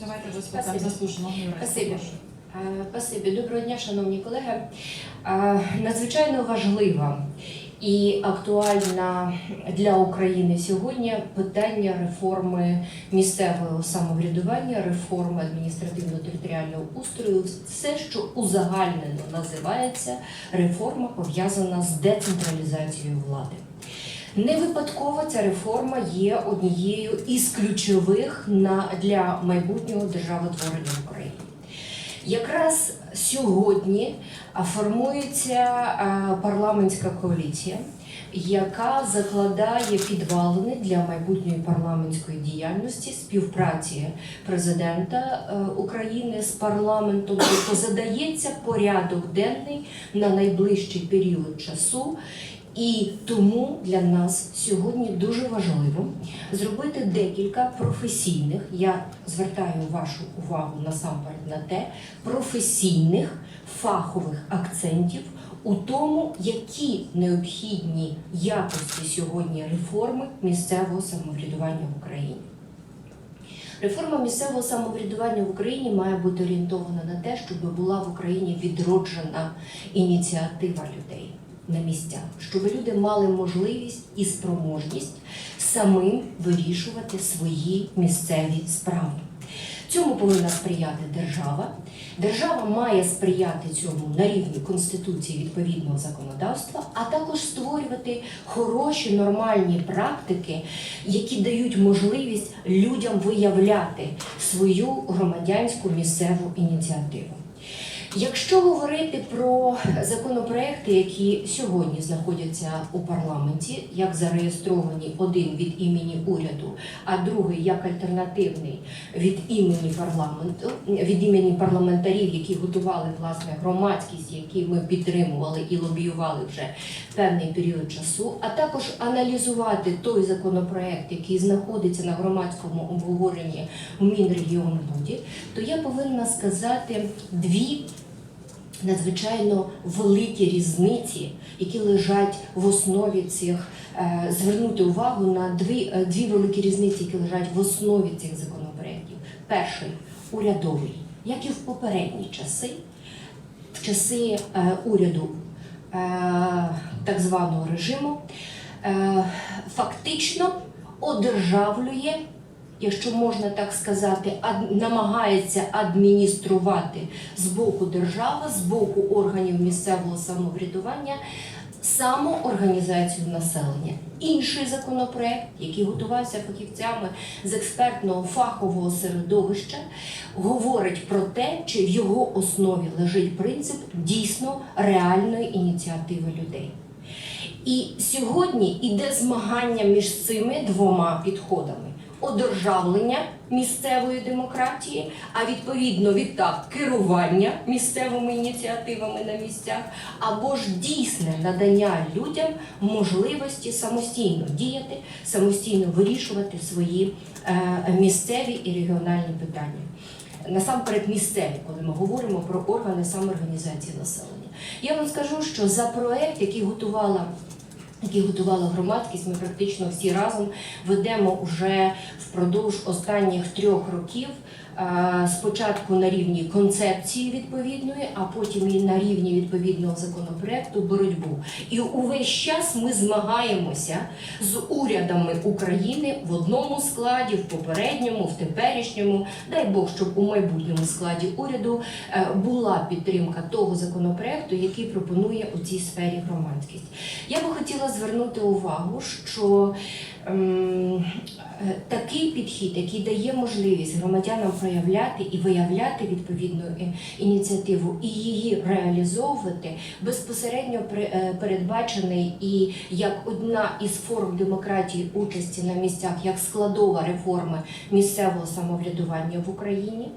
Давайте Спасибо. розпочнемо заслуженого. Спасибо. Е, Спасибі. Доброго дня, шановні колеги. Е, Надзвичайно важлива і актуальна для України сьогодні питання реформи місцевого самоврядування, реформи адміністративно-територіального устрою, все, що узагальнено називається реформа пов'язана з децентралізацією влади. Не випадково ця реформа є однією із ключових на, для майбутнього державотворення в Україні. Якраз сьогодні формується парламентська коаліція, яка закладає підвалини для майбутньої парламентської діяльності співпраці президента е, України з парламентом, тобто задається порядок денний на найближчий період часу. І тому для нас сьогодні дуже важливо зробити декілька професійних. Я звертаю вашу увагу насамперед на те, професійних фахових акцентів у тому, які необхідні якості сьогодні реформи місцевого самоврядування в Україні. Реформа місцевого самоврядування в Україні має бути орієнтована на те, щоб була в Україні відроджена ініціатива людей на місцях, щоб люди мали можливість і спроможність самим вирішувати свої місцеві справи. Цьому повинна сприяти держава. Держава має сприяти цьому на рівні конституції відповідного законодавства, а також створювати хороші нормальні практики, які дають можливість людям виявляти свою громадянську місцеву ініціативу. Якщо говорити про законопроекти, які сьогодні знаходяться у парламенті, як зареєстровані один від імені уряду, а другий як альтернативний від імені парламенту, від імені парламентарів, які готували власне громадськість, які ми підтримували і лобіювали вже певний період часу, а також аналізувати той законопроект, який знаходиться на громадському обговоренні в Мінрегіонбуді, то я повинна сказати дві надзвичайно великі різниці, які лежать в основі цих, е, звернути увагу на дві, е, дві великі різниці, які лежать в основі цих законопроєктів. Перший урядовий, як і в попередні часи, в часи е, уряду так званого режиму, фактично одержавлює якщо можна так сказати, намагається адмініструвати з боку держави, з боку органів місцевого самоврядування самоорганізацію населення. Інший законопроект, який готувався фахівцями з експертного фахового середовища, говорить про те, чи в його основі лежить принцип дійсно реальної ініціативи людей. І сьогодні іде змагання між цими двома підходами: одержавлення місцевої демократії, а відповідно відтак керування місцевими ініціативами на місцях, або ж дійсне надання людям можливості самостійно діяти, самостійно вирішувати свої е, місцеві і регіональні питання. Насамперед місцеві, коли ми говоримо про органи самоорганізації населення. Я вам скажу, що за проект, який готувала який готувала громадськість, ми практично всі разом ведемо вже впродовж останніх трьох років. е, Спочатку на рівні концепції відповідної, а потім і на рівні відповідного законопроекту боротьбу. І увесь час ми змагаємося з урядами України в одному складі, в попередньому, в теперішньому. Дай Бог, щоб у майбутньому складі уряду е, була підтримка того законопроекту, який пропонує у цій сфері громадськість. Я би хотіла звернути увагу, що ем, е, такий підхід, який дає можливість громадянам проявляти і виявляти відповідну е, ініціативу і її реалізовувати, безпосередньо е, передбачений і як одна із форм демократії участі на місцях, як складова реформи місцевого самоврядування в Україні,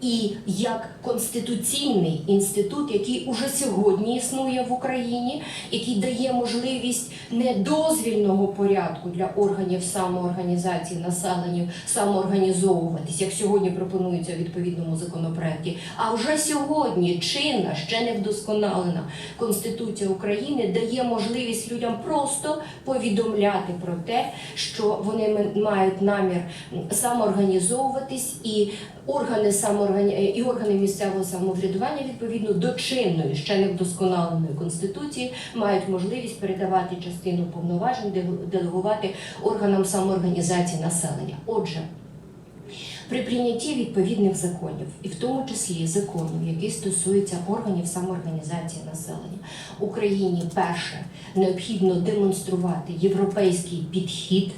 і як конституційний інститут, який уже сьогодні існує в Україні, який дає можливість не дозвільного порядку для органів самоорганізації населення самоорганізовуватись, як сьогодні пропонується у відповідному законопроекті. А вже сьогодні чинна, ще не вдосконалена Конституція України дає можливість людям просто повідомляти про те, що вони мають намір самоорганізовуватись і органи самооргані... і органи місцевого самоврядування відповідно до чинної, ще не вдосконаленої конституції, мають можливість передавати частину повноважень, делегувати органам самоорганізації населення. Отже. При прийнятті відповідних законів, і в тому числі закону, який стосується органів самоорганізації населення, Україні перше необхідно демонструвати європейський підхід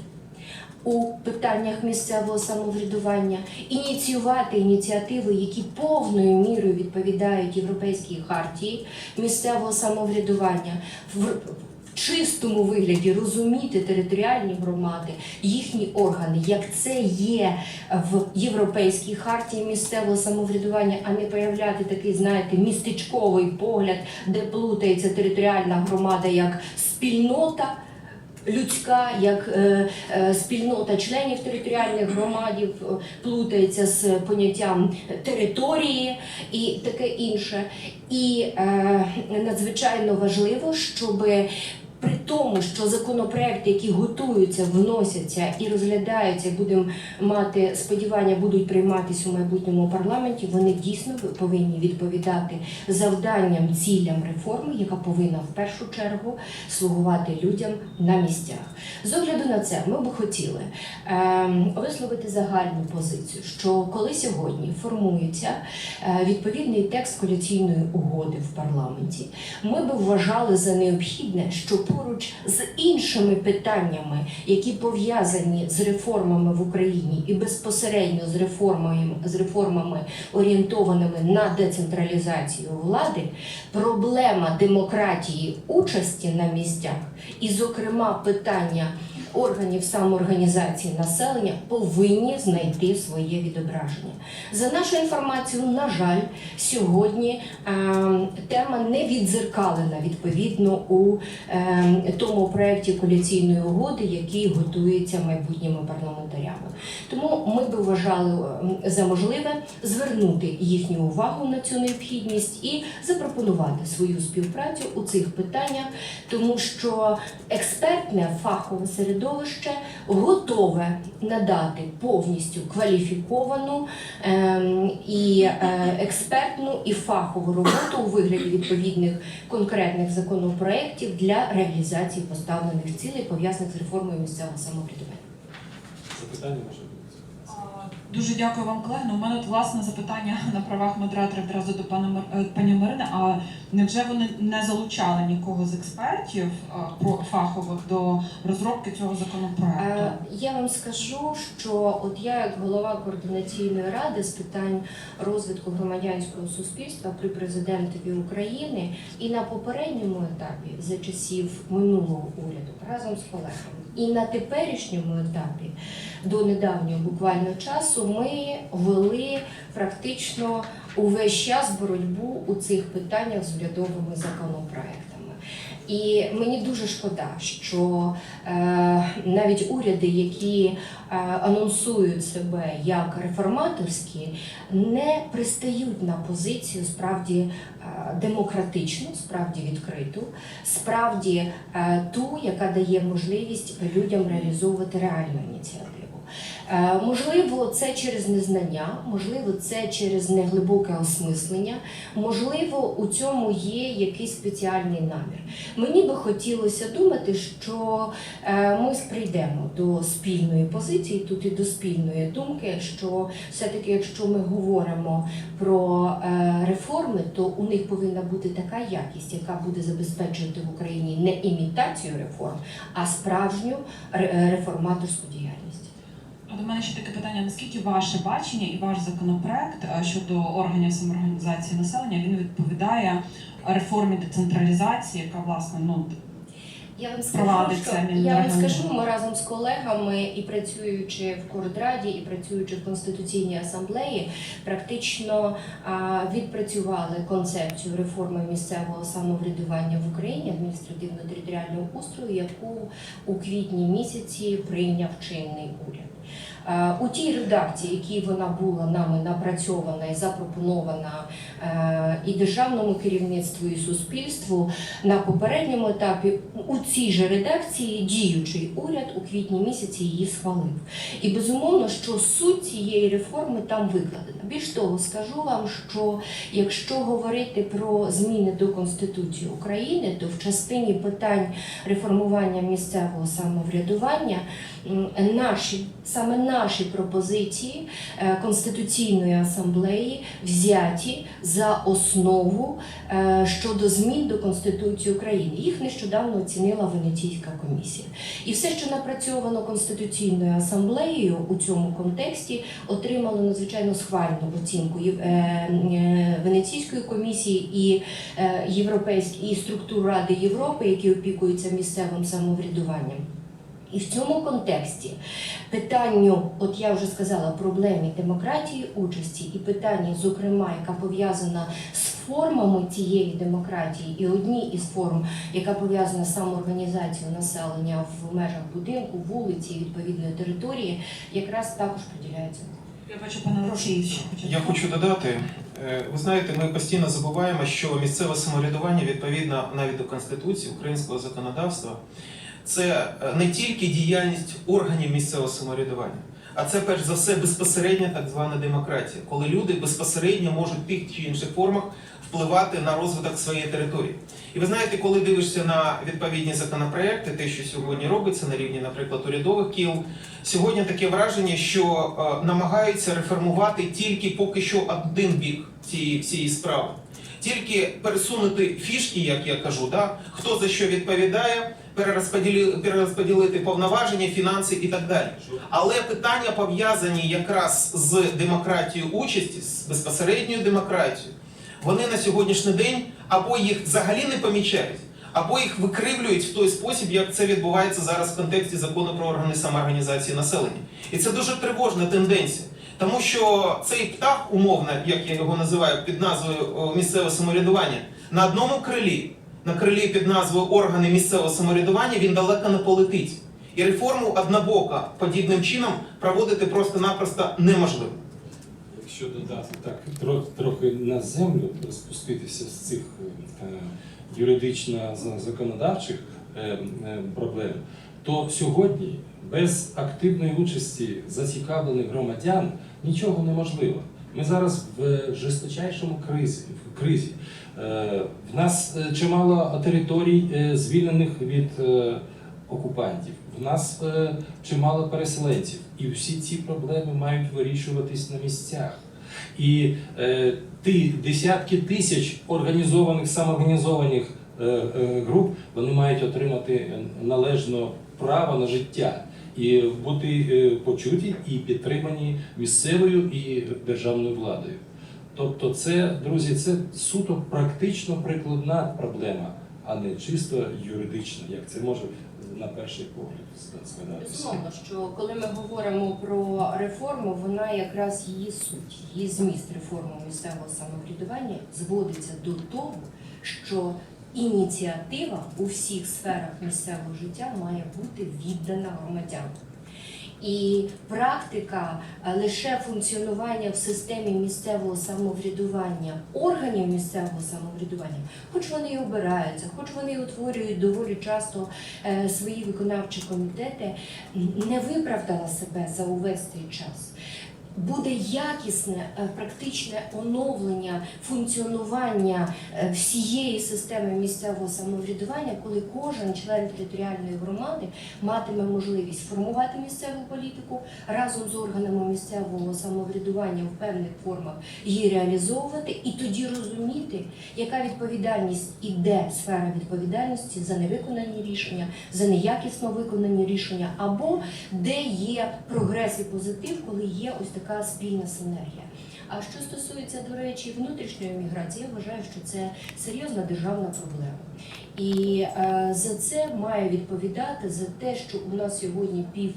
у питаннях місцевого самоврядування, ініціювати ініціативи, які повною мірою відповідають європейській хартії місцевого самоврядування. В чистому вигляді розуміти територіальні громади, їхні органи, як це є в європейській хартії місцевого самоврядування, а не проявляти такий, знаєте, містечковий погляд, де плутається територіальна громада як спільнота. Людська, як е, е, спільнота членів територіальних громадів е, плутається з поняттям території і таке інше. І надзвичайно важливо, щоб при тому, що законопроекти, які готуються, вносяться і розглядаються, будемо мати сподівання, будуть прийматися у майбутньому парламенті, вони дійсно повинні відповідати завданням, цілям реформи, яка повинна в першу чергу слугувати людям на місцях. З огляду на це, ми би хотіли е, висловити загальну позицію, що коли сьогодні формується е, відповідний текст коаліційної угоди в парламенті, ми би вважали за необхідне, що поруч з іншими питаннями, які пов'язані з реформами в Україні і безпосередньо з реформами, з реформами орієнтованими на децентралізацію влади, проблема демократії участі на місцях, і, зокрема, питання органів самоорганізації населення повинні знайти своє відображення. За нашою інформацією, на жаль, сьогодні е, тема не відзеркалена відповідно у е, тому проєкті коаліційної угоди, який готується майбутніми парламентарями. Тому ми би вважали за можливе звернути їхню увагу на цю необхідність і запропонувати свою співпрацю у цих питаннях, тому що експертне фахове середовище готове надати повністю кваліфіковану ем, і е, експертну і фахову роботу у вигляді відповідних конкретних законопроєктів для реалізації поставлених цілей пов'язаних з реформою місцевого самоврядування. Запитання може Дуже дякую вам, колеги. Ну, У мене власне запитання на правах модератора відразу до пана е, пані Марини. А невже вони не залучали нікого з експертів про фахових до розробки цього Е, законопроекту? Я вам скажу, що от я, як голова координаційної ради з питань розвитку громадянського суспільства при президентові України і на попередньому етапі за часів минулого уряду разом з колегами, і на теперішньому етапі до недавнього буквально часу ми вели практично увесь час боротьбу у цих питаннях з урядовими законопроектами. І мені дуже шкода, що е, навіть уряди, які е, анонсують себе як реформаторські, не пристають на позицію справді е, демократичну, справді відкриту, справді е, ту, яка дає можливість людям реалізовувати реальну ініціативу. Е, Можливо, це через незнання, можливо, це через неглибоке осмислення, можливо, у цьому є якийсь спеціальний намір. Мені би хотілося думати, що е, ми прийдемо до спільної позиції, тут і до спільної думки, що все-таки, якщо ми говоримо про е, реформи, то у них повинна бути така якість, яка буде забезпечувати в Україні не імітацію реформ, а справжню реформаторську діяльність. А до мене ще таке питання: наскільки ваше бачення і ваш законопроект е, щодо органів самоорганізації населення він відповідає реформі децентралізації, яка власне ну Я вам скажу, що я вам скажу, ми разом з колегами і працюючи в Кордраді, і працюючи в Конституційній асамблеї, практично а, відпрацювали концепцію реформи місцевого самоврядування в Україні адміністративно-територіального устрою, яку у квітні місяці прийняв чинний уряд. Е, У тій редакції, якій вона була нами напрацьована і запропонована е, і державному керівництву, і суспільству, на попередньому етапі у цій же редакції діючий уряд у квітні місяці її схвалив. І безумовно, що суть цієї реформи там викладена. Більш того, скажу вам, що якщо говорити про зміни до Конституції України, то в частині питань реформування місцевого самоврядування наші саме наші пропозиції е, Конституційної асамблеї взяті за основу е, щодо змін до Конституції України. Їх нещодавно оцінила Венеційська комісія. І все, що напрацьовано Конституційною асамблеєю у цьому контексті, отримало надзвичайно схвальну оцінку е, е, Венеційської комісії і Європейської і структур Ради Європи, які опікуються місцевим самоврядуванням. І в цьому контексті питанню, от я вже сказала, проблемі демократії участі і питанні, зокрема, яка пов'язана з формами цієї демократії, і одній із форм, яка пов'язана з самоорганізацією населення в межах будинку, вулиці, відповідної території, якраз також приділяється. Я бачу, пане Олексій. Я хочу додати, е, ви знаєте, ми постійно забуваємо, що місцеве самоврядування відповідно навіть до Конституції українського законодавства, це е, не тільки діяльність органів місцевого самоврядування, а це перш за все безпосередня так звана демократія, коли люди безпосередньо можуть в тих чи інших формах впливати на розвиток своєї території. І ви знаєте, коли дивишся на відповідні законопроекти, те, що сьогодні робиться на рівні, наприклад, урядових кіл, Сьогодні таке враження, що е, намагаються реформувати тільки поки що один бік цієї всієї справи. Тільки пересунути фішки, як я кажу, да? хто за що відповідає, перерозподілити повноваження, фінанси і так далі. Але питання пов'язані якраз з демократією участі, з безпосередньою демократією, вони на сьогоднішній день або їх взагалі не помічають, або їх викривлюють в той спосіб, як це відбувається зараз в контексті закону про органи самоорганізації населення. І це дуже тривожна тенденція. Тому що цей птах, умовно, як я його називаю, під назвою місцеве самоврядування, на одному крилі, на крилі під назвою органи місцевого самоврядування, він далеко не полетить. І реформу однобока подібним чином проводити просто-напросто неможливо. Якщо додати так, трохи, на землю спуститися з цих е, юридично-законодавчих е, е, проблем, то сьогодні без активної участі зацікавлених громадян нічого неможливо. Ми зараз в жорсточайшому кризі. В кризі. Е, В нас е, чимало територій е, звільнених від окупантів. В нас чимало переселенців. І всі ці проблеми мають вирішуватись на місцях. І ті десятки тисяч організованих самоорганізованих груп вони мають отримати належне право на життя і бути почуті і підтримані місцевою і державною владою. Тобто, це, друзі, це суто практично прикладна проблема, а не чисто юридична, як це може на перший погляд згадатися. Безумовно, що коли ми говоримо про реформу, вона якраз її суть, її зміст реформи місцевого самоврядування зводиться до того, що ініціатива у всіх сферах місцевого життя має бути віддана громадянам. І практика е, лише функціонування в системі місцевого самоврядування органів місцевого самоврядування, хоч вони і обираються, хоч вони утворюють доволі часто е, свої виконавчі комітети, не виправдала себе за увесь цей час. Буде якісне е, практичне оновлення функціонування е, всієї системи місцевого самоврядування, коли кожен член територіальної громади матиме можливість формувати місцеву політику разом з органами місцевого самоврядування в певних формах її реалізовувати, і тоді розуміти, яка відповідальність і де сфера відповідальності за невиконані рішення, за неякісно виконані рішення, або де є прогрес і позитив, коли є ось така спільна синергія. А що стосується, до речі, внутрішньої міграції, я вважаю, що це серйозна державна проблема. І е, за це має відповідати за те, що у нас сьогодні пів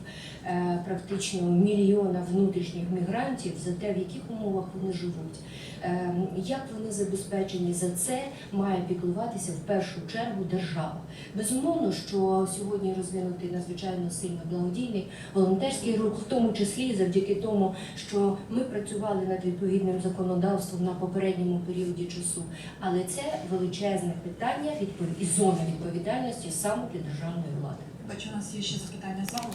практично мільйона внутрішніх мігрантів, за те, в яких умовах вони живуть. Е, як вони забезпечені за це, має піклуватися в першу чергу держава. Безумовно, що сьогодні розвинутий надзвичайно сильно благодійний волонтерський рух, в тому числі завдяки тому, що ми працювали над відповідним законодавством на попередньому періоді часу. Але це величезне питання відпов- і зона відповідальності саме для державної влади. Бачу, у нас є ще запитання залу.